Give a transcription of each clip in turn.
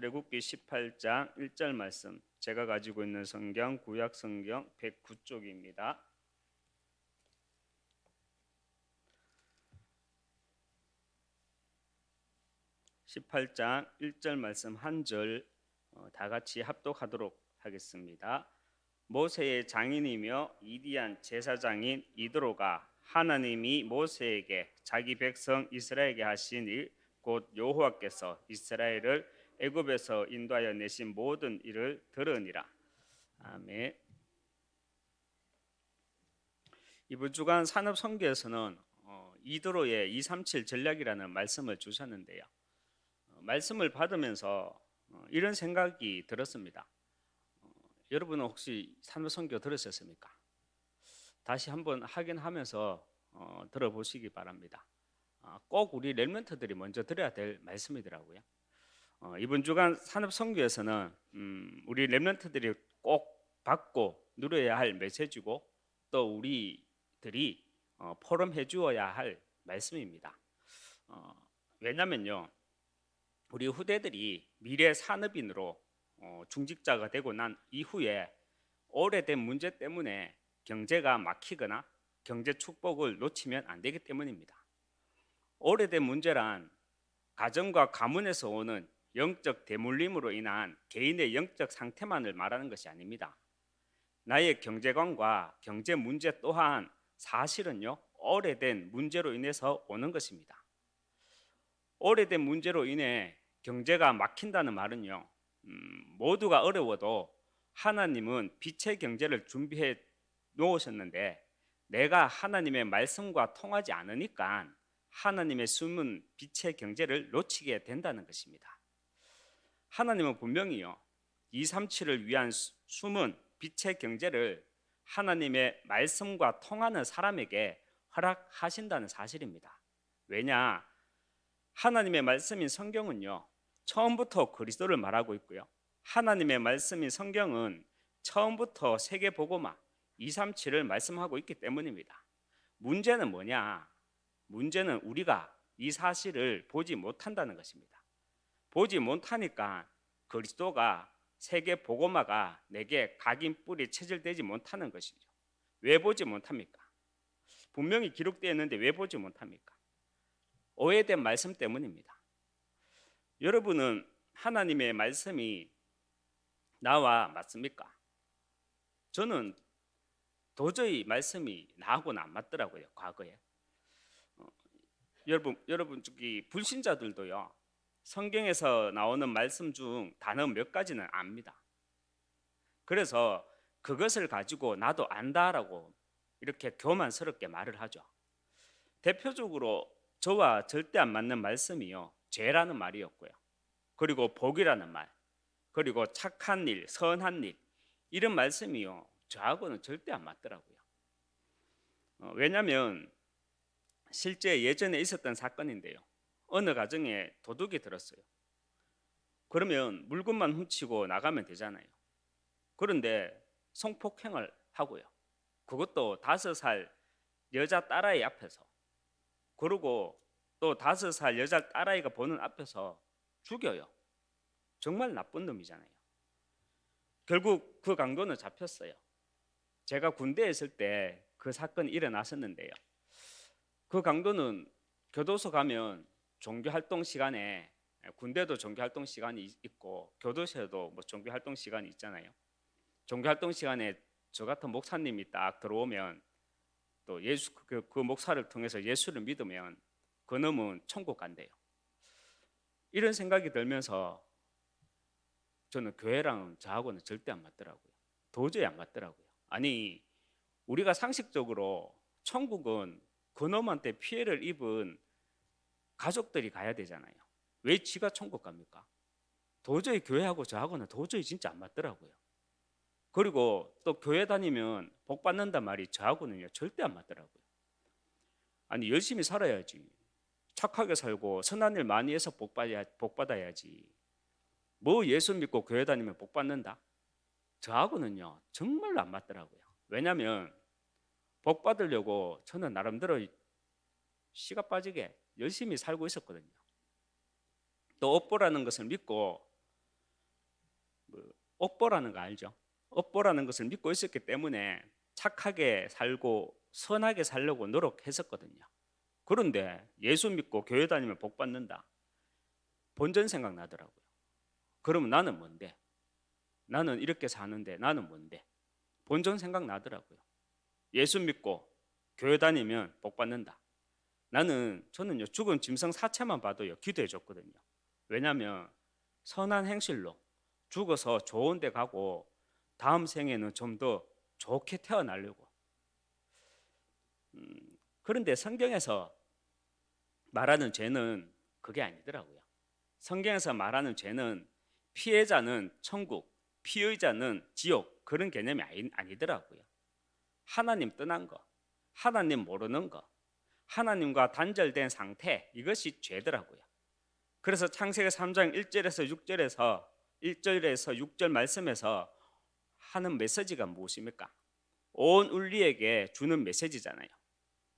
출애굽기 18장 1절 말씀 제가 가지고 있는 성경 구약 성경 109쪽입니다. (18장 1절) 말씀 한절 어, 다 같이 합독하도록 하겠습니다. 모세의 장인이며 이디안 제사장인 이드로가 하나님이 모세에게 자기 백성 이스라엘에게 하신 일 곧 여호와께서 이스라엘을 애굽에서 인도하여 내신 모든 일을 들으니라. 아멘. 이번 주간 산업 선교에서는 어, 이드로의 237 전략이라는 말씀을 주셨는데요. 어, 말씀을 받으면서 어, 이런 생각이 들었습니다. 어, 여러분은 혹시 산업 선교 들으셨습니까? 다시 한번 확인하면서 어, 들어보시기 바랍니다. 아, 꼭 우리 렐멘트들이 먼저 들어야 될 말씀이더라고요. 어, 이번 주간 산업 선교에서는 음, 우리 렘런트들이 꼭 받고 누려야 할 메시지고 또 우리들이 어, 포럼해 주어야 할 말씀입니다. 어, 왜냐면요, 우리 후대들이 미래 산업인으로 어, 중직자가 되고 난 이후에 오래된 문제 때문에 경제가 막히거나 경제 축복을 놓치면 안 되기 때문입니다. 오래된 문제란 가정과 가문에서 오는 영적 대물림으로 인한 개인의 영적 상태만을 말하는 것이 아닙니다. 나의 경제관과 경제 문제 또한 사실은요 오래된 문제로 인해서 오는 것입니다. 오래된 문제로 인해 경제가 막힌다는 말은요 음, 모두가 어려워도 하나님은 빛의 경제를 준비해 놓으셨는데 내가 하나님의 말씀과 통하지 않으니까 하나님의 숨은 빛의 경제를 놓치게 된다는 것입니다. 하나님은 분명히요. 237을 위한 숨은 빛의 경제를 하나님의 말씀과 통하는 사람에게 허락하신다는 사실입니다. 왜냐? 하나님의 말씀인 성경은요. 처음부터 그리스도를 말하고 있고요. 하나님의 말씀인 성경은 처음부터 세계 복음화 237을 말씀하고 있기 때문입니다. 문제는 뭐냐? 문제는 우리가 이 사실을 보지 못한다는 것입니다. 보지 못하니까 그리스도가 세계 복음화가 내게 각인 뿌리 체질되지 못하는 것이죠. 왜 보지 못합니까? 분명히 기록되어 있는데 왜 보지 못합니까? 오해된 말씀 때문입니다. 여러분은 하나님의 말씀이 나와 맞습니까? 저는 도저히 말씀이 나하고는 안 맞더라고요, 과거에. 어, 여러분, 여러분, 저기 불신자들도요, 성경에서 나오는 말씀 중 단어 몇 가지는 압니다. 그래서 그것을 가지고 나도 안다라고 이렇게 교만스럽게 말을 하죠. 대표적으로 저와 절대 안 맞는 말씀이요. 죄라는 말이었고요. 그리고 복이라는 말, 그리고 착한 일, 선한 일 이런 말씀이요. 저하고는 절대 안 맞더라고요. 어, 왜냐하면 실제 예전에 있었던 사건인데요. 어느 가정에 도둑이 들었어요. 그러면 물건만 훔치고 나가면 되잖아요. 그런데 성폭행을 하고요. 그것도 다섯 살 여자 딸아이 앞에서 그리고 또 다섯 살 여자 딸아이가 보는 앞에서 죽여요. 정말 나쁜 놈이잖아요. 결국 그 강도는 잡혔어요. 제가 군대에 있을 때 그 사건이 일어났었는데요. 그 강도는 교도소 가면 종교 활동 시간에 군대도 종교 활동 시간이 있고 교도소에도 뭐 종교 활동 시간이 있잖아요. 종교 활동 시간에 저 같은 목사님이 딱 들어오면 또 예수 그, 그 목사를 통해서 예수를 믿으면 그 놈은 천국 간대요. 이런 생각이 들면서 저는 교회랑 저하고는 절대 안 맞더라고요. 도저히 안 맞더라고요. 아니 우리가 상식적으로 천국은 그놈한테 피해를 입은 가족들이 가야 되잖아요. 왜 지가 천국 갑니까? 도저히 교회하고 저하고는 도저히 진짜 안 맞더라고요. 그리고 또 교회 다니면 복 받는단 말이 저하고는요 절대 안 맞더라고요. 아니 열심히 살아야지. 착하게 살고 선한 일 많이 해서 복 받아야 복 받아야지. 뭐 예수 믿고 교회 다니면 복 받는다? 저하고는요 정말 안 맞더라고요. 왜냐하면 복 받으려고 저는 나름대로 씨가 빠지게 열심히 살고 있었거든요. 또 업보라는 것을 믿고 업보라는 거 알죠? 업보라는 것을 믿고 있었기 때문에 착하게 살고 선하게 살려고 노력했었거든요. 그런데 예수 믿고 교회 다니면 복 받는다. 본전 생각 나더라고요. 그러면 나는 뭔데? 나는 이렇게 사는데 나는 뭔데? 본전 생각 나더라고요. 예수 믿고 교회 다니면 복 받는다. 나는 저는요 죽은 짐승 사체만 봐도요 기도해 줬거든요. 왜냐하면 선한 행실로 죽어서 좋은 데 가고 다음 생에는 좀 더 좋게 태어나려고. 음, 그런데 성경에서 말하는 죄는 그게 아니더라고요. 성경에서 말하는 죄는 피해자는 천국, 피의자는 지옥 그런 개념이 아니, 아니더라고요. 하나님 떠난 거, 하나님 모르는 거, 하나님과 단절된 상태 이것이 죄더라고요. 그래서 창세기 3장 1절에서 6절에서 1절에서 6절 말씀에서 하는 메시지가 무엇입니까? 온 울리에게 주는 메시지잖아요.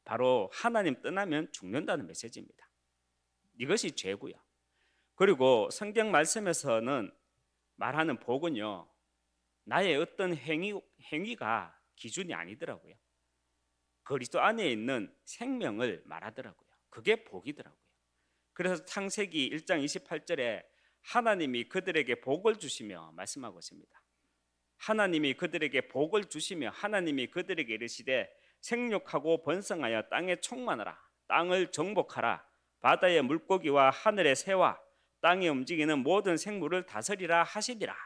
바로 하나님 떠나면 죽는다는 메시지입니다. 이것이 죄고요. 그리고 성경 말씀에서는 말하는 복은요. 나의 어떤 행위 행위가 기준이 아니더라고요. 그리스도 안에 있는 생명을 말하더라고요. 그게 복이더라고요. 그래서 창세기 1장 28절에 하나님이 그들에게 복을 주시며 말씀하고 있습니다. 하나님이 그들에게 복을 주시며 하나님이 그들에게 이르시되 생육하고 번성하여 땅에 충만하라 땅을 정복하라 바다의 물고기와 하늘의 새와 땅에 움직이는 모든 생물을 다스리라 하시니라.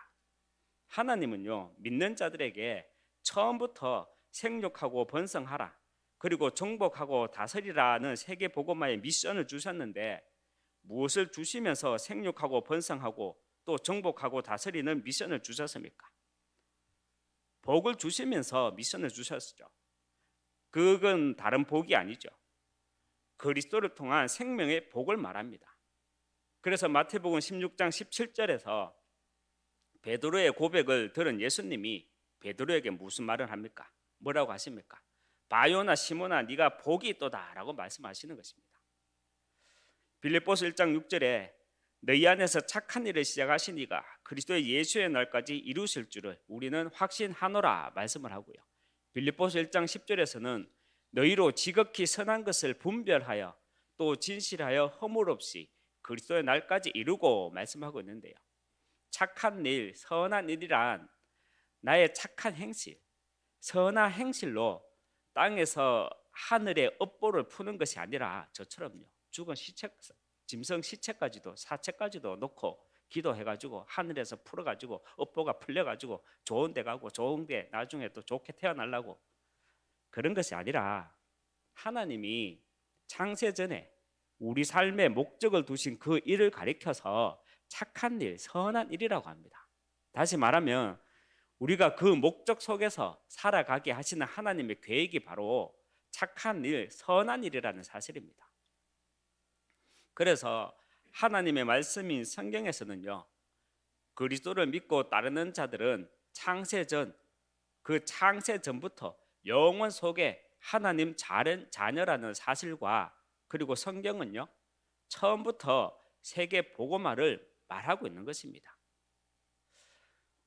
하나님은요 믿는 자들에게 처음부터 생육하고 번성하라 그리고 정복하고 다스리라는 세계 복음화의 미션을 주셨는데 무엇을 주시면서 생육하고 번성하고 또 정복하고 다스리는 미션을 주셨습니까? 복을 주시면서 미션을 주셨죠. 그건 다른 복이 아니죠. 그리스도를 통한 생명의 복을 말합니다. 그래서 마태복음 16장 17절에서 베드로의 고백을 들은 예수님이 베드로에게 무슨 말을 합니까? 뭐라고 하십니까? 바요나 시모나 네가 복이 있도다라고 말씀하시는 것입니다. 빌립보서 1장 6절에 너희 안에서 착한 일을 시작하신 이가 그리스도의 예수의 날까지 이루실 줄을 우리는 확신하노라 말씀을 하고요. 빌립보서 1장 10절에서는 너희로 지극히 선한 것을 분별하여 또 진실하여 허물 없이 그리스도의 날까지 이루고 말씀하고 있는데요. 착한 일, 선한 일이란 나의 착한 행실, 선한 행실로 땅에서 하늘의 업보를 푸는 것이 아니라 저처럼요. 죽은 시체, 짐승 시체까지도 사체까지도 놓고 기도해가지고 하늘에서 풀어가지고 업보가 풀려가지고 좋은 데 가고 좋은 데 나중에 또 좋게 태어나려고 그런 것이 아니라 하나님이 창세 전에 우리 삶의 목적을 두신 그 일을 가리켜서 착한 일, 선한 일이라고 합니다. 다시 말하면 우리가 그 목적 속에서 살아가게 하시는 하나님의 계획이 바로 착한 일, 선한 일이라는 사실입니다. 그래서 하나님의 말씀인 성경에서는요. 그리스도를 믿고 따르는 자들은 창세 전, 그 창세 전부터 영원 속에 하나님 자녀라는 사실과 그리고 성경은요. 처음부터 세계 복음화를 말하고 있는 것입니다.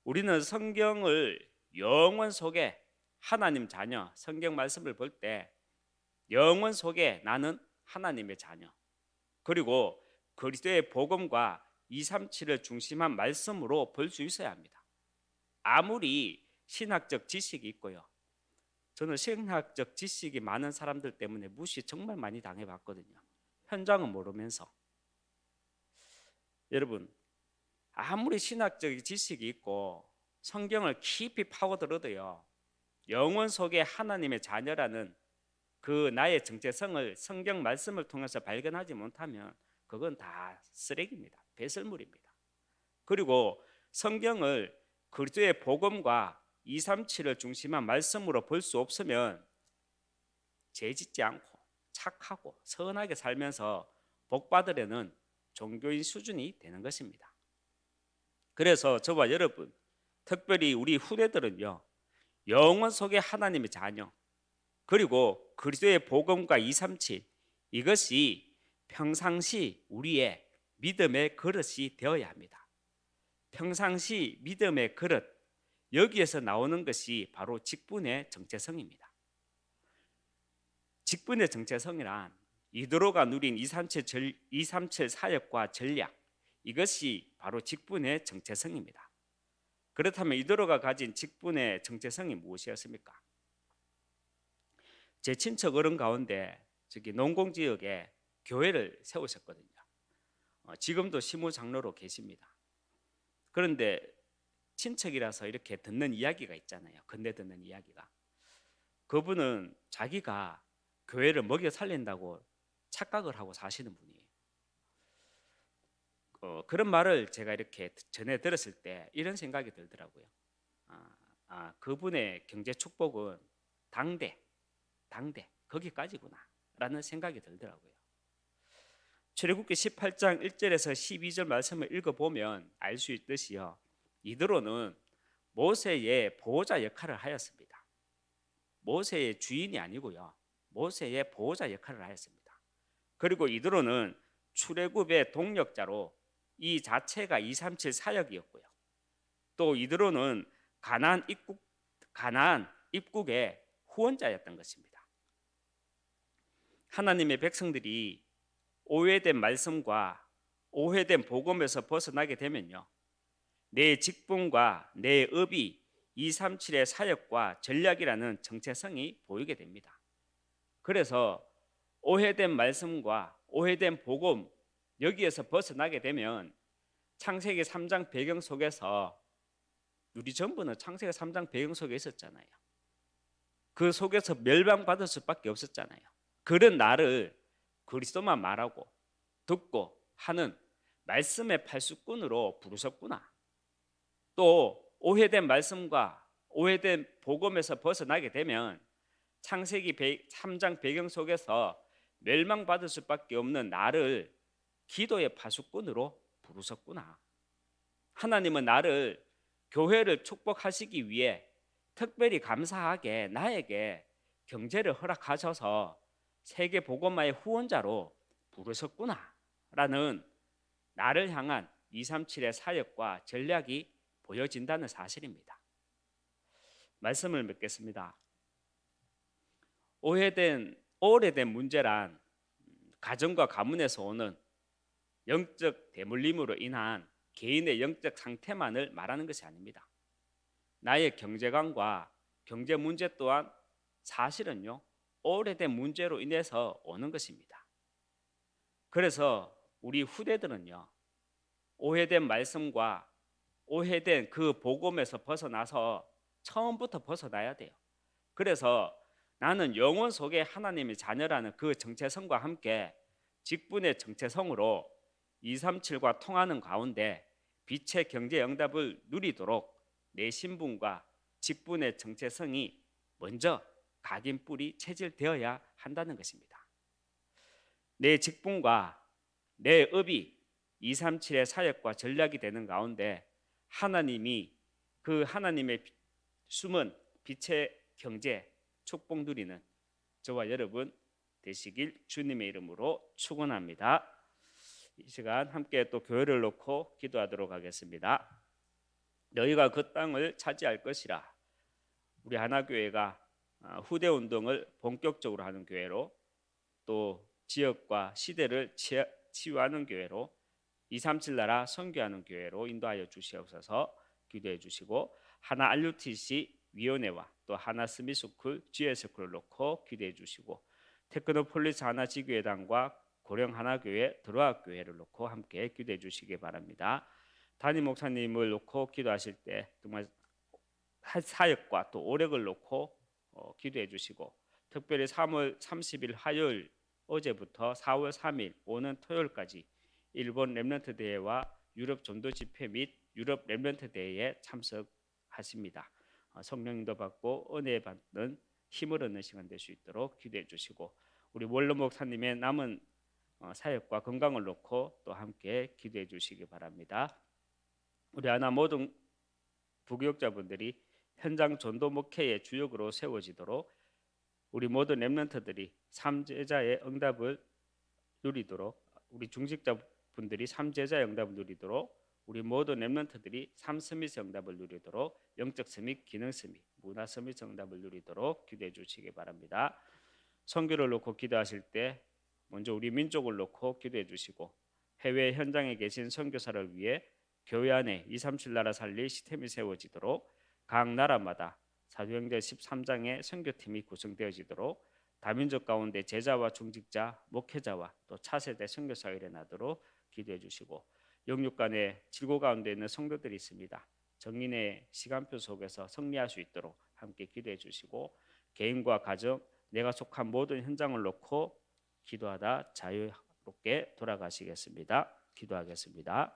우리는 성경을 영원 속에 하나님 자녀, 성경 말씀을 볼 때 영원 속에 나는 하나님의 자녀. 그리고 그리스도의 복음과 237을 중심한 말씀으로 볼 수 있어야 합니다. 아무리 신학적 지식이 있고요. 저는 신학적 지식이 많은 사람들 때문에 무시 정말 많이 당해 봤거든요. 현장은 모르면서. 여러분, 아무리 신학적 지식이 있고 성경을 깊이 파고들어도요. 영원 속에 하나님의 자녀라는 그 나의 정체성을 성경 말씀을 통해서 발견하지 못하면 그건 다 쓰레기입니다. 배설물입니다. 그리고 성경을 그리스도의 복음과 237을 중심한 말씀으로 볼 수 없으면 죄 짓지 않고 착하고 선하게 살면서 복 받으려는 종교인 수준이 되는 것입니다. 그래서 저와 여러분, 특별히 우리 후대들은요. 영원 속에 하나님의 자녀, 그리고 그리스도의 복음과 237 이것이 평상시 우리의 믿음의 그릇이 되어야 합니다. 평상시 믿음의 그릇 여기에서 나오는 것이 바로 직분의 정체성입니다. 직분의 정체성이란 이드로가 누린 237, 전, 237 사역과 전략 이것이 바로 직분의 정체성입니다. 그렇다면 이드로가 가진 직분의 정체성이 무엇이었습니까? 제 친척 어른 가운데 저기 농공 지역에 교회를 세우셨거든요. 어, 지금도 시무 장로로 계십니다. 그런데 친척이라서 이렇게 듣는 이야기가 있잖아요. 건네 듣는 이야기가. 그분은 자기가 교회를 먹여 살린다고 착각을 하고 사시는 분이에요. 어, 그런 말을 제가 이렇게 전해 들었을 때 이런 생각이 들더라고요. 아, 아, 그분의 경제 축복은 당대, 당대 거기까지구나라는 생각이 들더라고요. 출애굽기 18장 1절에서 12절 말씀을 읽어 보면 알 수 있듯이요. 이드로는 모세의 보호자 역할을 하였습니다. 모세의 주인이 아니고요. 모세의 보호자 역할을 하였습니다. 그리고 이드로는 출애굽의 동력자로 이 자체가 237 사역이었고요. 또 이드로는 가나안 입국 가나안 입국의 후원자였던 것입니다. 하나님의 백성들이 오해된 말씀과 오해된 복음에서 벗어나게 되면요. 내 직분과 내 업이 237의 사역과 전략이라는 정체성이 보이게 됩니다. 그래서 오해된 말씀과 오해된 복음 여기에서 벗어나게 되면 창세기 3장 배경 속에서 우리 전부는 창세기 3장 배경 속에 있었잖아요. 그 속에서 멸망받을 수밖에 없었잖아요. 그런 나를 그리스도만 말하고 듣고 하는 말씀의 팔수꾼으로 부르셨구나. 또 오해된 말씀과 오해된 복음에서 벗어나게 되면 창세기 3장 배경 속에서 멸망받을 수밖에 없는 나를 기도의 파수꾼으로 부르셨구나. 하나님은 나를 교회를 축복하시기 위해 특별히 감사하게 나에게 경제를 허락하셔서 세계 복음화의 후원자로 부르셨구나라는 나를 향한 237의 사역과 전략이 보여진다는 사실입니다. 말씀을 맺겠습니다. 오해된 오래된 문제란 가정과 가문에서 오는 영적 대물림으로 인한 개인의 영적 상태만을 말하는 것이 아닙니다. 나의 경제관과 경제 문제 또한 사실은요 오래된 문제로 인해서 오는 것입니다. 그래서 우리 후대들은요 오해된 말씀과 오해된 그 복음에서 벗어나서 처음부터 벗어나야 돼요. 그래서 나는 영원 속에 하나님의 자녀라는 그 정체성과 함께 직분의 정체성으로 237과 통하는 가운데 빛의 경제 응답을 누리도록 내 신분과 직분의 정체성이 먼저 각인 뿌리 체질되어야 한다는 것입니다. 내 직분과 내 업이 237의 사역과 전략이 되는 가운데 하나님이 그 하나님의 숨은 빛의 경제 축복 누리는 저와 여러분 되시길 주님의 이름으로 축원합니다. 이 시간 함께 또 교회를 놓고 기도하도록 하겠습니다. 너희가 그 땅을 차지할 것이라. 우리 하나 교회가 아, 후대 운동을 본격적으로 하는 교회로 또 지역과 시대를 치유하는 교회로 237 나라 선교하는 교회로 인도하여 주시옵소서 기도해 주시고 하나 RUTC 위원회와 또 하나 스미스쿨 GS쿨을 놓고 기도해 주시고 테크노폴리스 하나 지교회당과 고령 하나교회 들어학교회를 놓고 함께 기도해 주시기 바랍니다. 담임 목사님을 놓고 기도하실 때 정말 사역과 또 오력을 놓고 어, 기도해 주시고 특별히 3월 30일 화요일 어제부터 4월 3일 오는 토요일까지 일본 렘넌트 대회와 유럽 전도 집회 및 유럽 렘넌트 대회에 참석하십니다. 어, 성령님도 받고 은혜 받는 힘을 얻는 시간 될 수 있도록 기도해 주시고 우리 원로 목사님의 남은 어, 사역과 건강을 놓고 또 함께 기도해 주시기 바랍니다. 우리 하나 모든 부교육자분들이 현장 전도 목회의 주역으로 세워지도록 우리 모든 렘넌트들이 삼제자의 응답을 누리도록 우리 중직자분들이 삼제자의 응답을 누리도록 우리 모든 랩런트들이 삶 서밋 정답을 누리도록 영적 서밋, 기능 서밋, 문화 서밋 정답을 누리도록 기도해 주시기 바랍니다. 선교를 놓고 기도하실 때 먼저 우리 민족을 놓고 기도해 주시고 해외 현장에 계신 선교사를 위해 교회 안에 237 나라 살릴 시스템이 세워지도록 각 나라마다 사도행전 13장의 선교팀이 구성되어지도록 다민족 가운데 제자와 중직자, 목회자와 또 차세대 선교사가 일어나도록 기도해 주시고 영육 간의 질고 가운데 있는 성도들이 있습니다. 정인의 시간표 속에서 승리할 수 있도록 함께 기도해 주시고 개인과 가정, 내가 속한 모든 현장을 놓고 기도하다 자유롭게 돌아가시겠습니다. 기도하겠습니다.